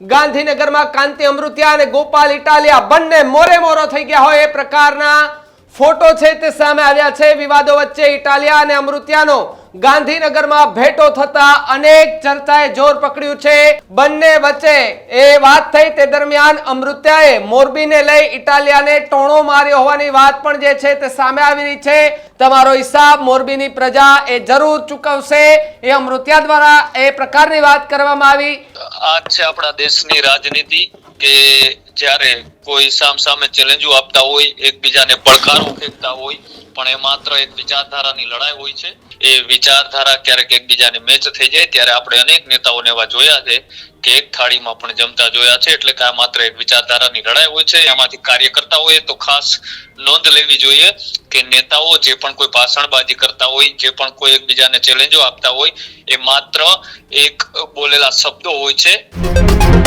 ગાંધીનગરમાં કાંતિ અમૃતિયા અને ગોપાલ ઇટાલિયા બંને મોરે મોરો થઈ ગયા હોય એ પ્રકારના ફોટો છે તે સામે આવ્યા છે. વિવાદો વચ્ચે ઇટાલિયા અને અમૃતિયાનો ગાંધીનગરમાં ભેટો થતા અનેક ચર્ચાએ જોર પકડ્યું છે. બંને વચ્ચે એ વાત થઈ તે દરમિયાન અમૃત્યાએ મોરબીને લઈ ઇટાલિયાને ટોણો માર્યો હોવાની વાત પણ જે છે તે સામે આવી રહી છે. તમારો હિસાબ મોરબીની પ્રજા એ જરૂર ચૂકવશે એ અમૃત્યા દ્વારા એ પ્રકારની વાત કરવામાં આવી. આ છે આપણા દેશની રાજનીતિ કે જ્યારે કોઈ સામ સામે ચેલેન્જો આપતા હોય, એકબીજાને પડકારો ફેંકતા હોય પણ એ માત્ર એક વિચારધારાની લડાઈ હોય છે. એ વિચારધારા ક્યારેક એકબીજાની મેચ થઈ જાય ત્યારે આપણે અનેક નેતાઓને એવા જોયા છે કે એક થાળીમાં પણ જમતા જોયા છે. એટલે કે આ માત્ર એક વિચારધારાની લડાઈ હોય છે. એમાંથી કાર્ય કરતા હોય તો ખાસ નોંધ લેવી જોઈએ કે નેતાઓ જે પણ કોઈ ભાષણબાજી કરતા હોય, જે પણ કોઈ એકબીજાને ચેલેન્જો આપતા હોય, એ માત્ર એક બોલેલા શબ્દો હોય છે.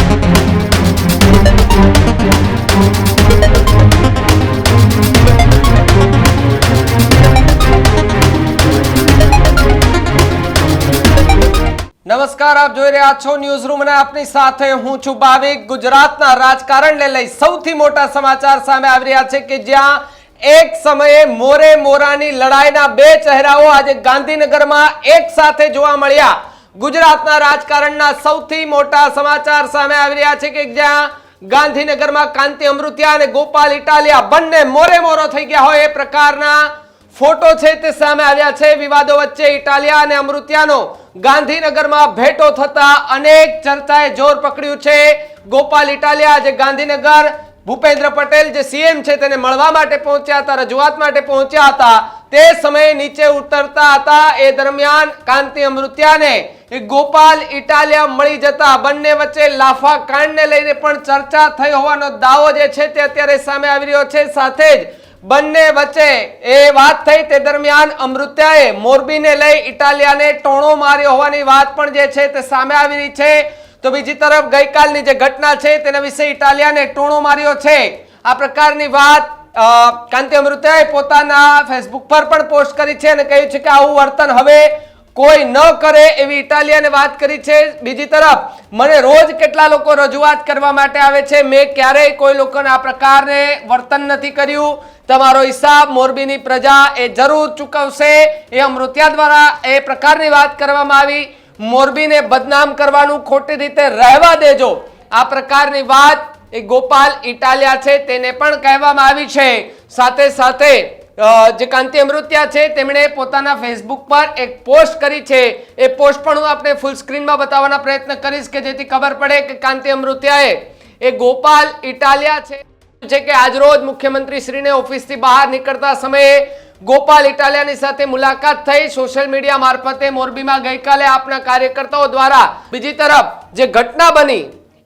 નમસ્કાર, આપ જોઈ રહ્યા છો ન્યૂઝ રૂમ અને આપની સાથે હું છું ભાવિક. ગુજરાતના રાજકારણને લઈ સૌથી મોટા સમાચાર સામે આવી રહ્યા છે કે જ્યાં એક સમયે મોરે મોરાની લડાઈના બે ચહેરાઓ આજે ગાંધીનગરમાં એક સાથે જોવા મળ્યા. ગુજરાતના રાજકારણના સૌથી મોટા સમાચાર સામે આવી રહ્યા છે કે જ્યાં ગાંધીનગરમાં કાંતિ અમૃતિયા અને ગોપાલ ઇટાલિયા બંને મોરે મોરો થઈ ગયા હોય એ પ્રકારના ફોટો છે તે સામે આવ્યા છે. વિવાદો વચ્ચે ઇટાલિયા અને અમૃત્યાનો ગાંધીનગરમાં ભેટો થતા અનેક ચર્ચાએ જોર પકડ્યું છે. ગોપાલ ઇટાલિયા, જે ગાંધીનગર, ભૂપેન્દ્ર પટેલ, જે સીએમ છે તેને મળવા માટે પહોંચ્યા હતા, રજૂઆત માટે પહોંચ્યા હતા. તે સમયે નીચે ઉતરતા હતા. એ દરમિયાન કાંતિ અમૃત્યાને ગોપાલ ઇટાલિયા મળી જતા બંને વચ્ચે લાફા કાંડને લઈને પણ ચર્ચા થઈ હોવાનો દાવો જે છે તે અત્યારે સામે આવી રહ્યો છે. સાથે જ બંને વચ્ચે એ વાત થઈ તે દરમિયાન અમૃત્યાએ મોરબીને લઈ ઇટાલિયાને ટોણો માર્યો હોવાની વાત પણ જે છે તે સામે આવી રહી છે. તો બીજી તરફ ગઈકાલની જે ઘટના છે તેના વિશે ઇટાલિયાને ટોણો માર્યો છે. આ પ્રકારની વાત કાંતિ અમૃત્યાએ પોતાના ફેસબુક પર પણ પોસ્ટ કરી છે અને કહ્યું છે કે આવું વર્તન હવે કોઈ ન કરે એવી ઇટાલિયાને વાત કરી છે. બીજી તરફ મને રોજ કેટલા લોકો રજૂઆત કરવા માટે આવે છે? મેં ક્યારેય કોઈ લોકોને આ પ્રકારને વર્તન નથી કર્યું. તમારો હિસાબ મોરબીની પ્રજા એ જરૂર ચૂકવશે. એ અમૃત્યા દ્વારા એ પ્રકારની વાત કરવામાં આવી. મોરબીને બદનામ કરવાનું ખોટી રીતે રહેવા દેજો. આ પ્રકારની વાત એ ગોપાલ ઇટાલિયા છે, તેને પણ કહેવામાં આવી છે. સાથે સાથે જે કાંતિ અમૃત્યા છે, તેમણે પોતાના ફેસબુક પર એક પોસ્ટ કરી છે. એ પોસ્ટ પણ હું આપણે ફૂલ સ્ક્રીનમાં બતાવવાના પ્રયત્ન કરીશ કે જેથી ખબર પડે કે કાંતિ અમૃત્યાએ, એ ગોપાલ ઇટાલિયા છે. જે કે આજરોજ મુખ્યમંત્રી શ્રીને ઓફિસથી બહાર નીકળતા સમયે ગોપાલ ઇટાલિયાની સાથે મુલાકાત થઈ. સોશિયલ મીડિયા મારફતે મોરબીમાં ગઈકાલે આપના કાર્યકર્તાઓ દ્વારા બીજી તરફ જે ઘટના બની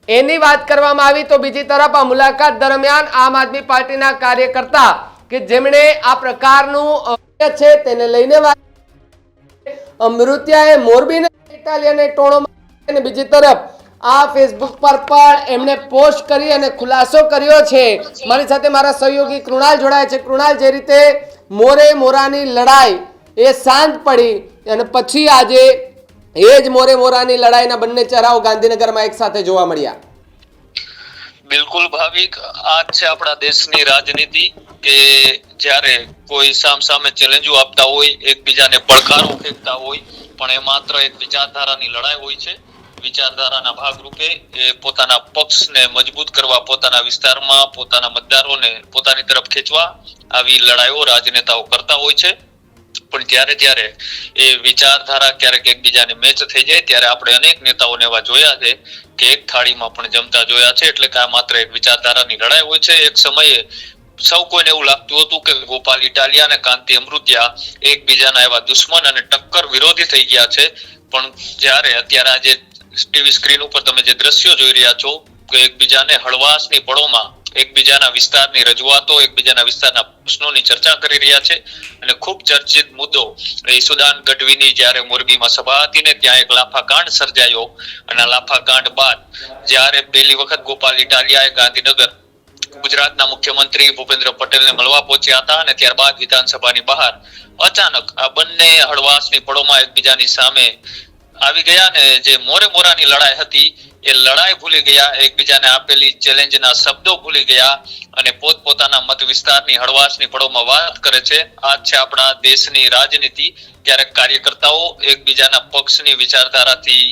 એની વાત કરવામાં આવી તો બીજી તરફ આ મુલાકાત દરમિયાન આમ આદમી પાર્ટીના કાર્યકર્તા કે જેમણે આ પ્રકારનું છે તેને લઈને અમૃત્યાએ મોરબીને ઇટાલિયાને ટોણો બીજી તરફ આ ફેસબુક પર પણ એમણે પોસ્ટ કરી અને ખુલાસો કર્યો છે. મારી સાથે મારા સહયોગી કૃણાલ જોડાય છે. કૃણાલ, જે રીતે મોરે મોરાની લડાઈ એ શાંત પડી અને પછી આજે એ જ મોરે મોરાની લડાઈના બંને ચહેરાઓ ગાંધીનગરમાં એક સાથે જોવા મળ્યા. બિલકુલ ભાવિક આ છે આપણા દેશની રાજનીતિ કે જ્યારે કોઈ સામ સામે ચેલેન્જો આપતા હોય, એકબીજાને પડકારો ફેંકતા હોય, પણ એ માત્ર એક વિચારધારાની લડાઈ હોય છે. વિચારધારાના ભાગરૂપે એ પોતાના પક્ષને મજબૂત કરવા, પોતાના વિસ્તારમાં, પોતાના મતદારોને પોતાની તરફ ખેંચવા આવી લડાઈઓ રાજનેતાઓ કરતા હોય છે. પણ જ્યારે જ્યારે એ વિચારધારા ક્યારેક એકબીજાને મેચ થઈ જાય, ત્યારે આપણે અનેક નેતાઓને એવા જોયા છે કે એક થાળીમાં પણ જમતા જોયા છે, એટલે કે આ માત્ર એક વિચારધારાની લડાઈ હોય છે. એક સમયે સૌ કોઈને એવું લાગતું હતું કે ગોપાલ ઇટાલિયા અને કાંતિ અમૃતિયા એકબીજાના એવા દુશ્મન અને ટક્કર વિરોધી થઈ ગયા છે. પણ જ્યારે અત્યારે આજે ટીવી સ્ક્રીન ઉપર તમે જે દ્રશ્યો જોઈ રહ્યા છો, કે એકબીજાને હળવાશની પળોમાં એકબીજાના વિસ્તારની રજૂઆતો, એકબીજાના વિસ્તારના પ્રશ્નોની ચર્ચા કરી રહ્યા છે અને ખૂબ ચર્ચિત મુદ્દો ઈસુદાન ગઢવીની જ્યારે મોરબીમાં સભા હતી ને ત્યાં એક લાફાકાંડ સર્જાયો અને લાફાકાંડ બાદ જ્યારે પહેલી વખત ગોપાલ ઇટાલિયાએ ગાંધીનગર, ગુજરાતના મુખ્યમંત્રી ભૂપેન્દ્ર પટેલને મળવા પહોંચ્યા હતા અને ત્યારબાદ વિધાનસભાની બહાર અચાનક આ બંને હળવાશની પળોમાં એકબીજાની સામે આવી ગયા ને જે મોરે મોરાની લડાઈ હતી એ લડાઈ ભૂલી ગયા, એકબીજાને આપેલી ચેલેન્જના શબ્દો ભૂલી ગયા અને પોતપોતાના મત વિસ્તારની હળવાશની પળોમાં વાત કરે છે. આ છે આપણા દેશની રાજનીતિ, ક્યારેક કાર્યકર્તાઓ એકબીજાના પક્ષની વિચારધારાથી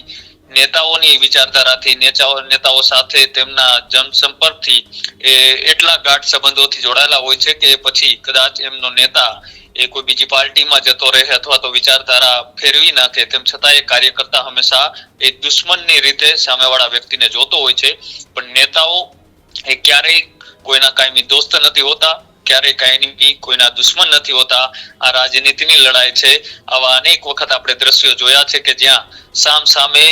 નેતાઓની વિચારધારાથી નેતાઓ નેતાઓ સાથે તેમના જનસંપર્કથી એ એટલા ગાઢ સંબંધોથી જોડાયેલા હોય છે કે પછી કદાચ એમનો નેતા એ કોઈ બીજી પાર્ટીમાં જતો રહે અથવા તો વિચારધારા ફેરવી નાખે, તેમ છતાં એ કાર્યકર્તા હંમેશા એ દુશ્મનની રીતે સામેવાળા વ્યક્તિને જોતો હોય છે. પણ નેતાઓ એ ક્યારેય કોઈના કાયમી દોસ્ત નથી હોતા. ક્યારેય કાયમી કોઈના દુશ્મન નથી હોતા. આ રાજનીતિની લડાઈ છે. આવા અનેક વખત આપણે દ્રશ્યો જોયા છે કે જ્યાં સામ સામે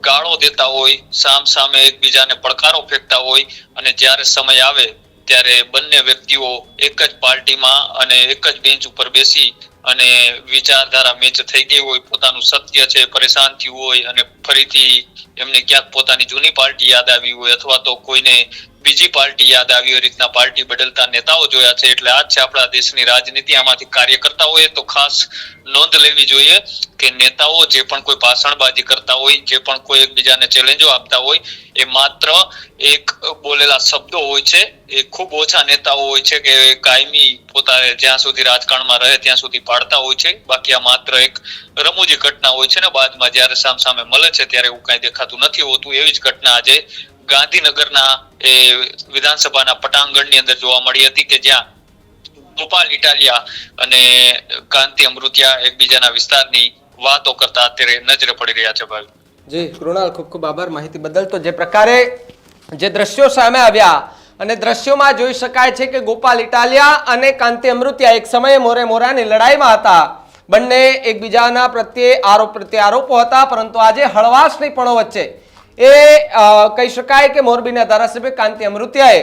ગાળો દેતા હોય સામ સામે એકબીજાને પડકારો ફેંકતા હોય અને જ્યારે સમય આવે ત્યારે બંને વ્યક્તિઓ એક જ પાર્ટીમાં અને એક જ બેન્ચ ઉપર બેસી અને વિચારધારા મેચ થઈ ગઈ હોય, પોતાનું સત્ય છે, પરેશાન થયું હોય અને ફરીથી એમને ક્યાંક પોતાની જૂની પાર્ટી યાદ આવી હોય અથવા તો કોઈને બીજી પાર્ટી યાદ આવી હોય રીતના પાર્ટી બદલતા નેતાઓ જોયા છે એટલે આ છે આપણા દેશની રાજનીતિ આમાંથી કાર્યકર્તાઓએ તો ખાસ નોંધ લેવી જોઈએ કે નેતાઓ જે પણ કોઈ ભાષણબાજી કરતા હોય, જે પણ કોઈ એકબીજાને ચેલેન્જો આપતા હોય, એ માત્ર એક બોલેલા શબ્દો હોય છે. એ ખૂબ ઓછા નેતાઓ હોય છે કે કાયમી પોતાને જ્યાં સુધી રાજકારણમાં રહે ત્યાં સુધી પાડતા હોય છે. બાકી આ માત્ર એક રમૂજી ઘટના હોય છે ને બાદમાં જ્યારે સામ સામે મળે છે ત્યારે એવું કાંઈ દેખાતું નથી હોતું. એવી જ ઘટના આજે ગાંધીનગરના એ વિધાનસભાના પટાંગણની અંદર જોવા મળી હતી કે જ્યાં ગોપાલ ઇટાલિયા અને કાંતિ, અમૃતિયા એકબીજાના વિસ્તારની વાતો કરતા અત્યારે નજરે પડી રહ્યા છે ભાઈ. જી, કૃણાલ, ખૂબ ખૂબ આભાર માહિતી બદલ. તો જે પ્રકારે જે દ્રશ્યો સામે આવ્યા અને દ્રશ્યોમાં જોઈ શકાય છે કે ગોપાલ, ઇટાલિયા અને કાંતિ, અમૃતિયા એક સમયે મોરે મોરાની લડાઈમાં હતા. બંને એકબીજાના પ્રત્યે આરોપ પ્રત્યે આરોપો હતા, પરંતુ આજે હળવાશની પણો વચ્ચે એ કહી શકાય કે મોરબીના ધારાસભ્ય કાંતિ અમૃતિયાએ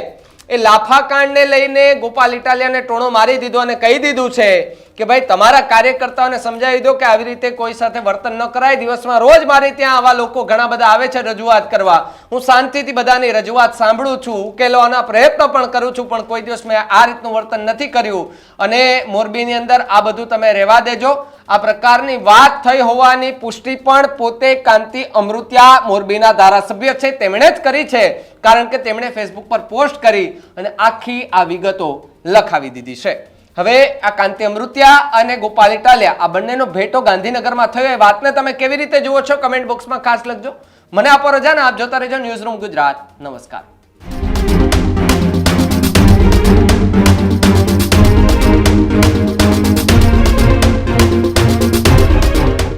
એ લાફાકાંડને લઈને ગોપાલ ઇટાલિયાને ટોણો મારી દીધો અને કહી દીધું છે કે ભાઈ, તમારા કાર્યકર્તાઓને સમજાવી દો કે આવી રીતે કોઈ સાથે વર્તન ન કરાય. દિવસમાં રોજ મારે ત્યાં આવા લોકો ઘણા બધા આવે છે રજૂઆત કરવા. હું શાંતિથી બધાની રજૂઆત સાંભળું છું, ઉકેલવાના પ્રયત્ન પણ કરું છું, પણ કોઈ દિવસ મેં આ રીતનું વર્તન નથી કર્યું. અને મોરબીની અંદર આ બધું તમે રહેવા દેજો. આ પ્રકારની વાત થઈ હોવાની પુષ્ટિ પણ પોતે કાંતિ અમૃત્યા મોરબીના ધારાસભ્ય છે, તેમણે જ કરી છે. કારણ કે તેમણે ફેસબુક પર પોસ્ટ કરી અને આખી આ વિગતો લખાવી દીધી છે. હવે આ કાંતિ અમૃત્યા અને ગોપાલ ઇટાલિયા, આ બંનેનો ભેટો ગાંધીનગરમાં થયો. એ વાતને તમે કેવી રીતે જુઓ છો? કમેન્ટ બોક્સમાં ખાસ લખજો. મને આપો રજા ને આપ જોતા રહેજો ન્યૂઝ રૂમ ગુજરાત. નમસ્કાર.